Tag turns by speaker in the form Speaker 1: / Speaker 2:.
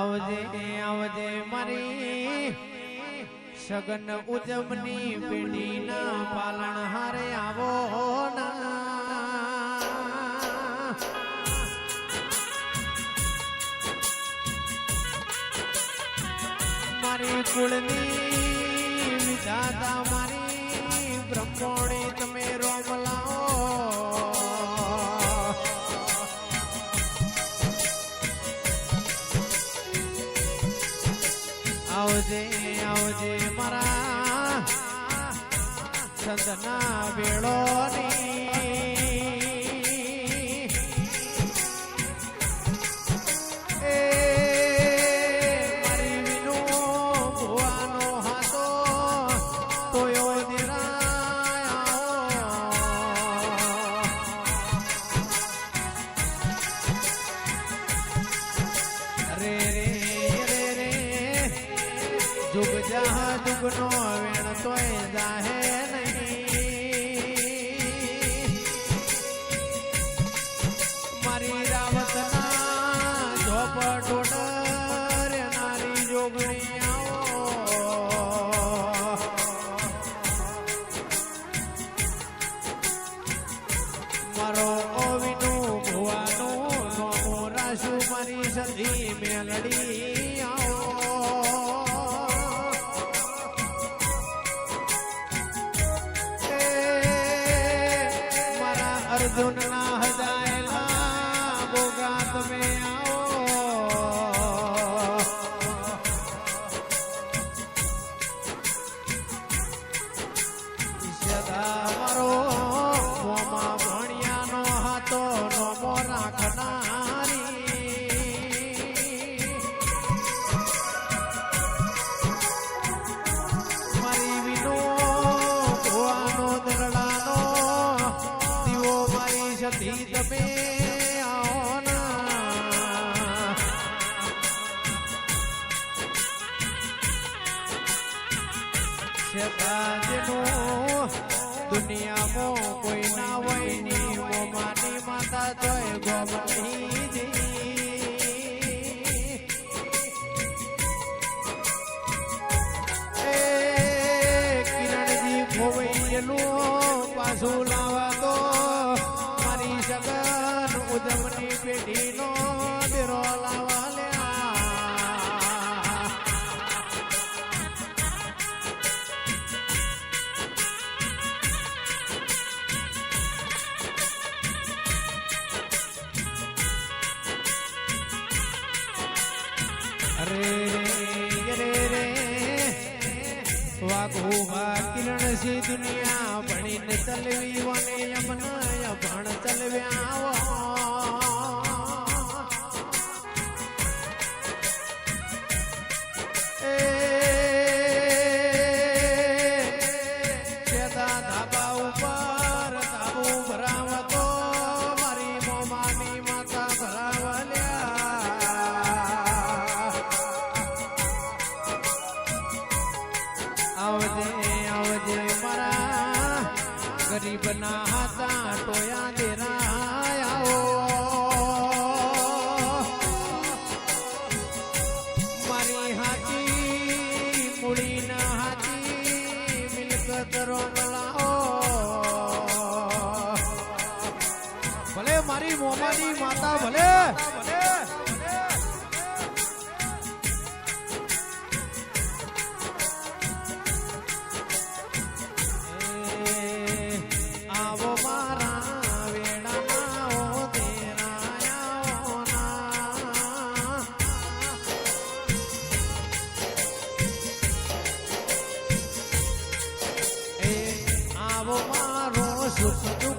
Speaker 1: આવજે આવજે મારી સગન ઉજવની પેઢીના પાલણ હારે આવો ના. મારી કુળની વિધાતા મારી બ્રહ્મોણી આવજે આવજે મારા સંતના વેળોની. જહા દુગનો વેણ તોય જાહે મારી રાવતના ટોટર નારી જોગણી આવો મારો ઓવિનો ભુવાનો નોમો રાશુ મારી સધી મેલડી. મારા અર્જુન ના હજાયેલા બોગા તમે આવો સદા સતી તમે આવો ના. શતાજનું દુનિયામાં કોઈ ના હોયની મોમાની માતા જોય ગોમતી એ કિરણજી ભોવૈયેલું પાછું લાવા ઉદમની પેઢીનો દેરો લાવા લ્યા અરે કિરણ સી દુનિયા ભણીને ચલવી વને યમન ગરીબ ના હાથા ટોયા દેરાયા મારી હાથી મૂડી ના હાથી મિલકત રોમલાઓ ભલે મારી મોમાની માતા ભલે ભલે. Look